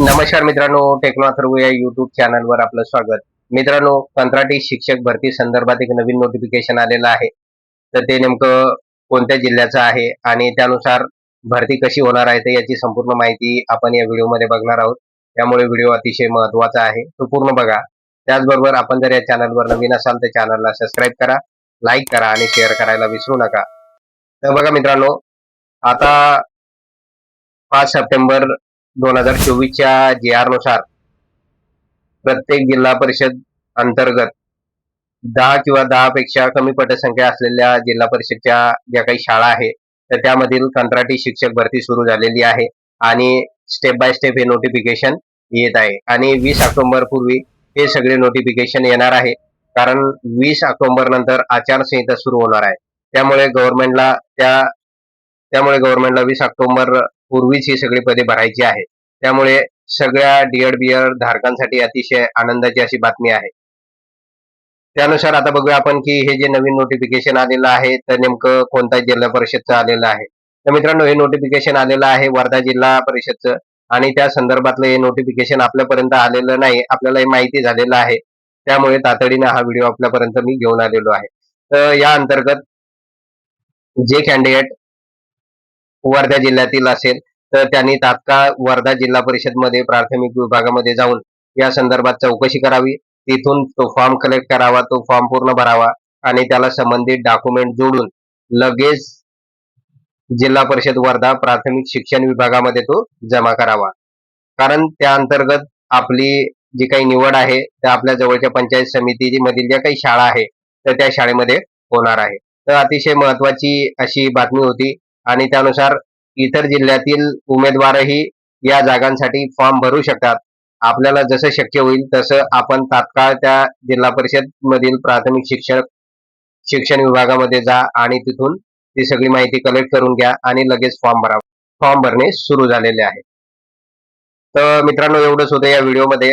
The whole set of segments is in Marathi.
नमस्कार मित्रांनो टेक्नो या युट्यूब चॅनलवर आपलं स्वागत. मित्रांनो कंत्राटी शिक्षक भरती संदर्भात एक नवीन नोटिफिकेशन आलेलं आहे. तर ते नेमकं कोणत्या जिल्ह्याचं आहे आणि त्यानुसार भरती कशी होणार आहे तर याची संपूर्ण माहिती आपण या व्हिडिओमध्ये बघणार आहोत. त्यामुळे व्हिडिओ अतिशय महत्त्वाचा आहे. तो पूर्ण बघा. त्याचबरोबर आपण जर या चॅनलवर नवीन असाल तर चॅनलला सबस्क्राईब करा लाईक करा आणि शेअर करायला विसरू नका. तर बघा मित्रांनो आता पाच सप्टेंबर दोन हजार चोवीसच्या जी आरनुसार प्रत्येक जिल्हा परिषद अंतर्गत दहा किंवा दहा पेक्षा कमी पटसंख्या असलेल्या जिल्हा परिषदच्या ज्या काही शाळा आहे तर त्यामधील कंत्राटी शिक्षक भरती सुरू झालेली आहे आणि स्टेप बाय स्टेप हे नोटिफिकेशन येत आहे. आणि वीस ऑक्टोबर पूर्वी हे सगळे नोटिफिकेशन येणार आहे कारण वीस ऑक्टोबर नंतर आचारसंहिता सुरू होणार आहे. त्यामुळे गव्हर्नमेंटला त्या त्यामुळे गव्हर्नमेंटला वीस ऑक्टोबर पूर्वीच ही सगळी पदे भरायची आहे त्यामुळे सगळ्या डीएड बीएड धारकांसाठी अतिशय आनंदाची अशी बातमी आहे. त्यानुसार आता बघूया आपण की हे जे नवीन नोटिफिकेशन आलेलं आहे तर नेमकं कोणत्या जिल्हा परिषदचं आलेलं आहे? तर मित्रांनो हे नोटिफिकेशन आलेलं आहे वर्धा जिल्हा परिषदचं आणि त्या संदर्भातलं हे नोटिफिकेशन आपल्यापर्यंत आलेलं नाही आपल्याला हे माहिती झालेलं आहे. त्यामुळे तातडीने हा व्हिडिओ आपल्यापर्यंत मी घेऊन आलेलो आहे. तर या अंतर्गत जे कॅन्डिडेट वर्धा जिल्ह्यातील असेल तर त्यांनी तात्काळ वर्धा जिल्हा परिषदमध्ये प्राथमिक विभागामध्ये जाऊन या संदर्भात चौकशी करावी. तिथून तो फॉर्म कलेक्ट करावा तो फॉर्म पूर्ण भरावा आणि त्याला संबंधित डॉक्युमेंट जोडून लगेच जिल्हा परिषद वर्धा प्राथमिक शिक्षण विभागामध्ये तो जमा करावा. कारण त्या अंतर्गत आपली जी काही निवड आहे त्या आपल्या जवळच्या पंचायत समिती मधील ज्या काही शाळा आहे तर त्या शाळेमध्ये होणार आहे. तर अतिशय महत्वाची अशी बातमी होती. आणि त्यानुसार इतर जिल्ह्यातील उमेदवारही या जागांसाठी फॉर्म भरू शकतात. आपल्याला जसं शक्य होईल तसं आपण तात्काळ त्या जिल्हा परिषद मधील प्राथमिक शिक्षक शिक्षण विभागामध्ये जा आणि तिथून ती सगळी माहिती कलेक्ट करून घ्या आणि लगेच फॉर्म भरा फॉर्म भरणे सुरू झालेले आहे. तर मित्रांनो एवढंच होतं या व्हिडिओमध्ये.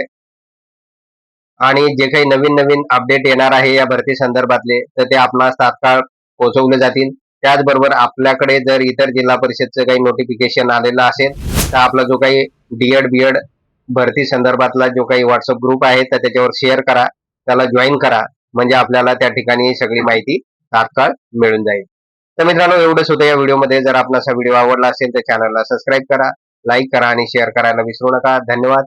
आणि जे काही नवीन नवीन अपडेट येणार आहे या भरती संदर्भातले तर ते आपणास तात्काळ पोहोचवले जातील. त्याचबरोबर आपल्याकडे जर इतर जिल्हा परिषदचं काही नोटिफिकेशन आलेलं असेल तर आपला जो काही डीएड बीएड भरती संदर्भातला जो काही व्हॉट्सअप ग्रुप आहे तर त्याच्यावर शेअर करा त्याला जॉईन करा. म्हणजे आपल्याला त्या ठिकाणी सगळी माहिती तात्काळ मिळून जाईल. तर मित्रांनो एवढंच होतं या व्हिडिओमध्ये. जर आपला हा व्हिडिओ आवडला असेल तर चॅनलला सबस्क्राईब करा लाईक करा आणि शेअर करायला विसरू नका. धन्यवाद.